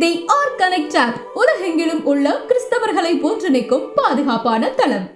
They are connect app உலகெங்கிலும் உள்ள கிறிஸ்தவர்களை ஒன்றிணைக்கும் பாதுகாப்பான தளம்.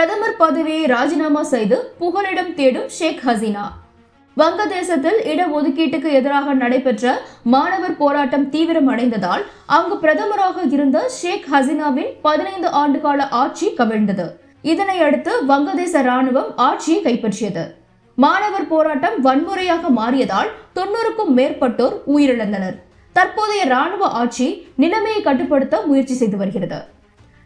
பிரதமர் பதவியை ராஜினாமா செய்து புகலிடம் தேடும் ஷேக் ஹசீனா. வங்கதேசத்தில் இடஒதுக்கீட்டுக்கு எதிராக நடைபெற்ற மாணவர் போராட்டம் தீவிரமடைந்ததால் அங்கு பிரதமராக இருந்த ஷேக் ஹசீனாவின் பதினைந்து ஆண்டுகால ஆட்சி கவிழ்ந்தது. இதனை அடுத்து வங்கதேச ராணுவம் ஆட்சியை கைப்பற்றியது. மாணவர் போராட்டம் வன்முறையாக மாறியதால் தொன்னூறுக்கும் மேற்பட்டோர் உயிரிழந்தனர். தற்போதைய ராணுவ ஆட்சி நிலைமையை கட்டுப்படுத்த முயற்சி செய்து வருகிறது.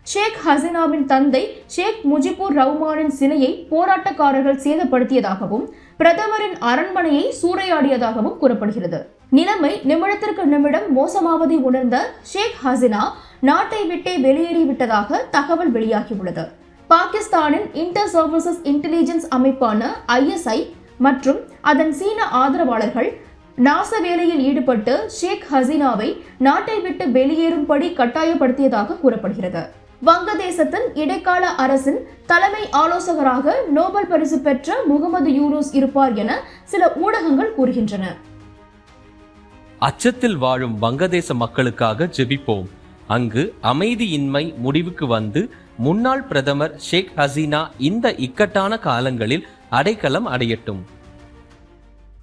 ஷேக் ஹசீனாவின் தந்தை ஷேக் முஜிபுர் ரவுமானின் சிலையை போராட்டக்காரர்கள் சேதப்படுத்தியதாகவும் பிரதமரின் அரண்மனையை சூறையாடியதாகவும் கூறப்படுகிறது. நிலைமை நிமிடத்திற்கு நிமிடம் மோசமாவதை உணர்ந்த ஷேக் ஹசீனா நாட்டை விட்டே வெளியேறிவிட்டதாக தகவல் வெளியாகியுள்ளது. பாகிஸ்தானின் இன்டர் சர்வீசஸ் இன்டெலிஜென்ஸ் அமைப்பான ஐஎஸ்ஐ மற்றும் அதன் சீன ஆதரவாளர்கள் நாச வேலையில் ஈடுபட்டு ஷேக் ஹசீனாவை நாட்டை விட்டு வெளியேறும்படி கட்டாயப்படுத்தியதாக கூறப்படுகிறது. வங்கதேசத்தின் இடைக்கால அரசின் தலைமை ஆலோசகராக நோபல் பரிசு பெற்ற முகமது யூனூஸ் இருப்பார் என சில ஊடகங்கள் கூறுகின்றன. அச்சத்தில் வாழும் வங்கதேச மக்களுக்காக ஜெபிப்போம். அங்கு அமைதியின்மை முடிவுக்கு வந்து முன்னாள் பிரதமர் ஷேக் ஹசீனா இந்த இக்கட்டான காலங்களில் அடைக்கலம் அடையட்டும்.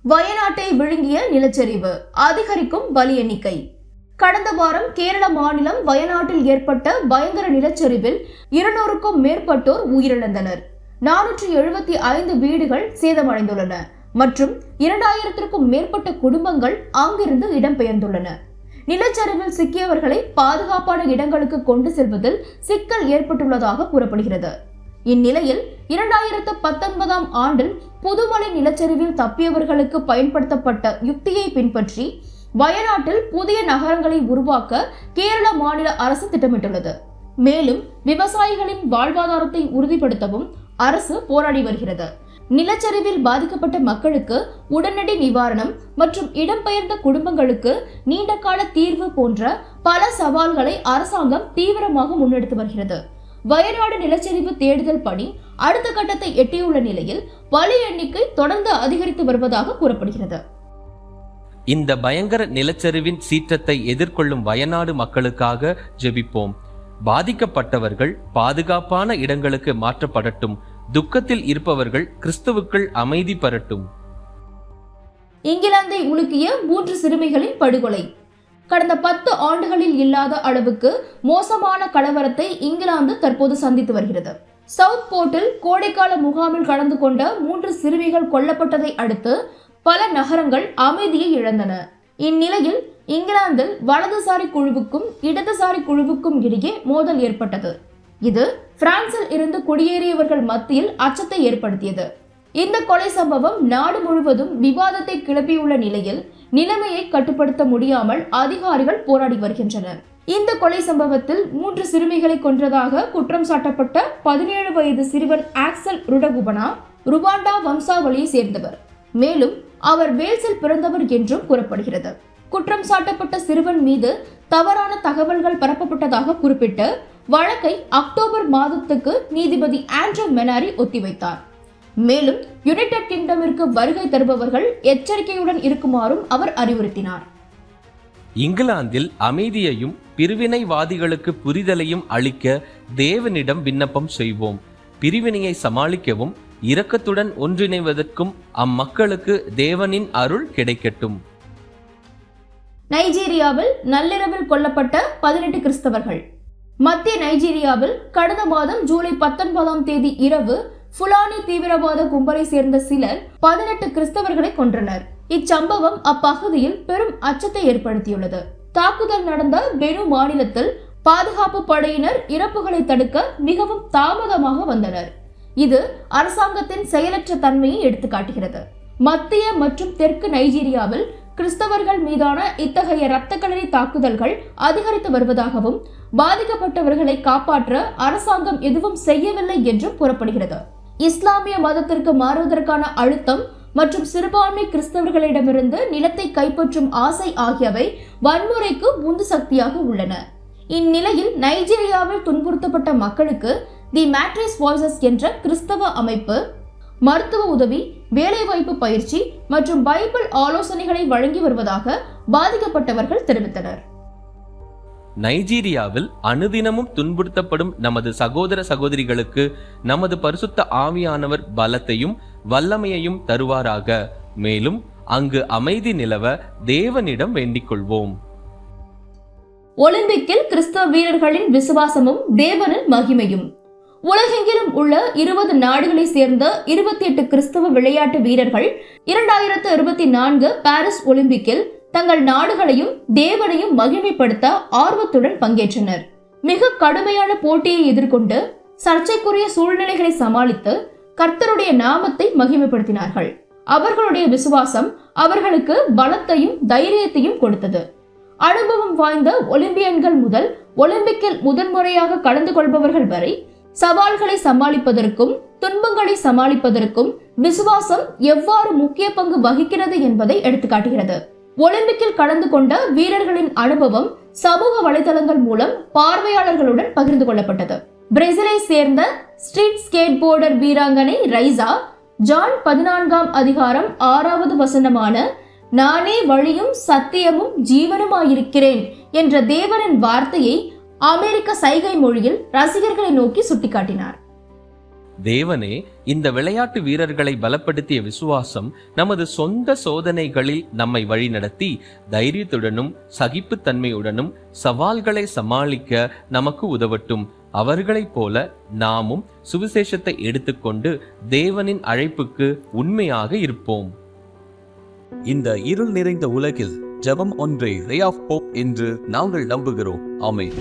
வயநாட்டை விழுங்கிய நிலச்சரிவு அதிகரிக்கும் பலி எண்ணிக்கை. கடந்த வாரம் கேரள மாநிலம் வயநாட்டில் ஏற்பட்ட பயங்கர நிலச்சரிவில் இருநூறுக்கும் மேற்பட்டோர் உயிரிழந்தனர். நானூற்றி எழுபத்தி ஐந்து வீடுகள் சேதமடைந்துள்ளன மற்றும் இரண்டாயிரத்திற்கும் மேற்பட்ட குடும்பங்கள் அங்கிருந்து இடம்பெயர்ந்துள்ளன. நிலச்சரிவில் சிக்கியவர்களை பாதுகாப்பான இடங்களுக்கு கொண்டு செல்வதில் சிக்கல் ஏற்பட்டுள்ளதாக கூறப்படுகிறது. இந்நிலையில் இரண்டாயிரத்து பத்தொன்பதாம் ஆண்டில் புதுமலை நிலச்சரிவில் தப்பியவர்களுக்கு பயன்படுத்தப்பட்ட யுக்தியை பின்பற்றி வயநாட்டில் புதிய நகரங்களை உருவாக்க கேரள மாநில அரசு திட்டமிட்டுள்ளது. மேலும் விவசாயிகளின் வாழ்வாதாரத்தை உறுதிப்படுத்தவும் அரசு போராடி வருகிறது. நிலச்சரிவில் பாதிக்கப்பட்ட மக்களுக்கு உடனடி நிவாரணம் மற்றும் இடம்பெயர்ந்த குடும்பங்களுக்கு நீண்டகால தீர்வு போன்ற பல சவால்களை அரசாங்கம் தீவிரமாக முன்னெடுத்து வருகிறது. வயநாடு நிலச்சரிவு தேடுதல் பணி அடுத்த கட்டத்தை எட்டியுள்ள நிலையில் பலி எண்ணிக்கை தொடர்ந்து அதிகரித்து வருவதாக கூறப்படுகிறது. இந்த பயங்கர நிலச்சரிவின் சீற்றத்தை எதிர்கொள்ளும் வயநாடு மக்களுக்காக ஜெபிப்போம். பாதிக்கப்பட்டவர்கள் பாதுகாப்பான இடங்களுக்கு மாற்றப்படட்டும். துக்கத்தில் இருப்பவர்கள் கிறிஸ்துவுக்குள் அமைதி பெறட்டும். இங்கிலாந்தை உலுக்கிய மூன்று சிறுமிகளின் படுகொலை. கடந்த பத்து ஆண்டுகளில் இல்லாத அளவுக்கு மோசமான கலவரத்தை இங்கிலாந்து தற்போது சந்தித்து வருகிறது. சவுத் போர்ட்டில் கோடைக்கால முகாமில் கலந்து கொண்ட மூன்று சிறுமிகள் கொல்லப்பட்டதை அடுத்து பல நகரங்கள் அமைதியை இழந்தன. இந்நிலையில் இங்கிலாந்தில் வலதுசாரி குழுவுக்கும் இடதுசாரி குழுவுக்கும் இடையே மோதல் ஏற்பட்டது. இது பிரான்சில் இருந்து குடியேறியவர்கள் மத்தியில் அச்சத்தை ஏற்படுத்தியது. இந்த கொலை சம்பவம் நாடு முழுவதும் விவாதத்தை கிளப்பியுள்ள நிலையில் நிலைமையை கட்டுப்படுத்த முடியாமல் அதிகாரிகள் போராடி வருகின்றனர். இந்த கொலை சம்பவத்தில் மூன்று சிறுமிகளை கொன்றதாக குற்றம் சாட்டப்பட்ட பதினேழு வயது சிறுவன் ஆக்சல் ருடகுபனா ருவாண்டா வம்சாவளியை சேர்ந்தவர். மேலும் அவர் வேல்ஸில் பிறந்தவர் என்றும் கூறப்படுகிறது. குற்றம் சாட்டப்பட்ட சிறுவன் மீது தவறான தகவல்கள் பரப்பப்பட்டதாக குறிப்பிட்டு வழக்கை அக்டோபர் மாதத்துக்கு நீதிபதி ஆண்ட்ரூ மெனாரி ஒத்திவைத்தார். மேலும் யுனைடெட் கிங்டமிற்கு வருகை தருபவர்கள் எச்சரிக்கையுடன் இருக்குமாறும் அவர் அறிவுறுத்தினார். இங்கிலாந்தில் அமைதியையும் பிரிவினைவாதிகளுக்கு புரிதலையும் அளிக்க தேவனிடம் விண்ணப்பம் செய்வோம். பிரிவினையை சமாளிக்கவும் இரக்கத்துடன் ஒன்றிணைவதற்கும் அம்மக்களுக்கு தேவனின் அருள் கிடைக்கட்டும். நைஜீரியாவில் நள்ளிரவில் கொல்லப்பட்ட பதினெட்டு கிறிஸ்தவர்கள். மத்திய நைஜீரியாவில் கடந்த மாதம் ஜூலை பத்தொன்பதாம் தேதி இரவு ஃபுலானி தீவிரவாத கும்பலை சேர்ந்த சிலர் பதினெட்டு கிறிஸ்தவர்களை கொன்றனர். இச்சம்பவம் அப்பகுதியில் பெரும் அச்சத்தை ஏற்படுத்தியுள்ளது. தாக்குதல் நடந்த பெனு மாநிலத்தில் பாதுகாப்பு படையினர் இறப்புகளை தடுக்க மிகவும் தாமதமாக வந்தனர். இது அரசாங்கத்தின் செயலற்ற தன்மையை எடுத்துக்காட்டுகிறது. மத்திய மற்றும் தெற்கு நைஜீரியாவில் கிறிஸ்தவர்கள் மீதான இத்தகைய இரத்தக்களரி தாக்குதல்கள் அதிகரித்து வருவதாகவும் பாதிக்கப்பட்டவர்களை காப்பாற்ற அரசாங்கம் எதுவும் செய்யவில்லை என்றும் கூறப்படுகிறது. இஸ்லாமிய மதத்திற்கு மாறுவதற்கான அழுத்தம் மற்றும் சிறுபான்மை கிறிஸ்தவர்களிடமிருந்து நிலத்தை கைப்பற்றும் ஆசை ஆகியவை வன்முறைக்கு உந்து சக்தியாக உள்ளன. இந்நிலையில் நைஜீரியாவில் துன்புறுத்தப்பட்ட மக்களுக்கு தி மேட்ரிஸ் வாய்ஸஸ் என்ற கிறிஸ்தவ அமைப்பு மருத்துவ உதவி வேலைவாய்ப்பு பயிற்சி மற்றும் பைபிள் ஆலோசனைகளை வழங்கி வருவதாக பாதிக்கப்பட்டவர்கள் தெரிவித்தனர். நைஜீரியாவில் அனுதினமும் துன்புறுத்தப்படும் நமது சகோதர சகோதரிகளுக்கு நமது பரிசுத்த ஆவியானவர் பலத்தையும் வல்லமையையும் தருவாராக. மேலும் அங்கு அமைதி நிலவ தேவனிடம் வேண்டிக் கொள்வோம் ஒலிம்பிக்கில் கிறிஸ்தவ வீரர்களின் விசுவாசமும் தேவனின் மகிமையும். உலகெங்கிலும் உள்ள இருபது நாடுகளை சேர்ந்த இருபத்தி எட்டு கிறிஸ்தவ விளையாட்டு வீரர்கள் இரண்டாயிரத்து இருபத்தி நான்கு பாரிஸ் ஒலிம்பிக்கில் தங்கள் நாடுகளையும் தேவனையும் மகிமைப்படுத்த ஆர்வத்துடன் பங்கேற்றனர். மிக கடுமையான போட்டியை எதிர்கொண்டு சர்ச்சைக்குரிய சூழ்நிலைகளை சமாளித்து கர்த்தருடைய நாமத்தை மகிமைப்படுத்தினார்கள். அவர்களுடைய விசுவாசம் அவர்களுக்கு பலத்தையும் தைரியத்தையும் கொடுத்தது. அனுபவம் வாய்ந்த ஒலிம்பியன்கள் முதல் ஒலிம்பிக்கில் முதன்முறையாக கலந்து கொள்பவர்கள் வரை சவால்களை சமாளிப்பதற்கும் துன்பங்களை சமாளிப்பதற்கும் விசுவாசம் எவ்வாறு முக்கிய பங்கு வகிக்கிறது என்பதை எடுத்துக்காட்டுகிறது. ஒலிம்பிக்கில் கலந்து கொண்ட வீரர்களின் அனுபவம் சமூக வலைதளங்கள் மூலம் பார்வையாளர்களுடன் பகிர்ந்து கொள்ளப்பட்டது. பிரேசிலை சேர்ந்த ஸ்ட்ரீட் ஸ்கேட் போர்டர் வீராங்கனை ரைசா ஜான் பதினான்காம் அதிகாரம் ஆறாவது வசனமான நானே வழியும் சத்தியமும் ஜீவனுமாயிருக்கிறேன் என்ற தேவனின் வார்த்தையை அமெரிக்க சைகை மொழியில் ரசிகர்களை நோக்கி சுட்டிக்காட்டினார். தேவனே இந்த விளையாட்டு வீரர்களை பலப்படுத்திய விசுவாசம் நமது சொந்த சோதனைகளில் நம்மை வழிநடத்தி தைரியத்துடனும் சகிப்புத்தன்மையுடனும் சவால்களை சமாளிக்க நமக்கு உதவட்டும். அவர்களைப் போல நாமும் சுவிசேஷத்தை எடுத்துக்கொண்டு தேவனின் அழைப்புக்கு உண்மையாக இருப்போம். இந்த இருள் நிறைந்த உலகில் ஜெபம் ஒன்றே ரே ஆஃப் போப் என்று நாங்கள் நம்புகிறோம். ஆமென்.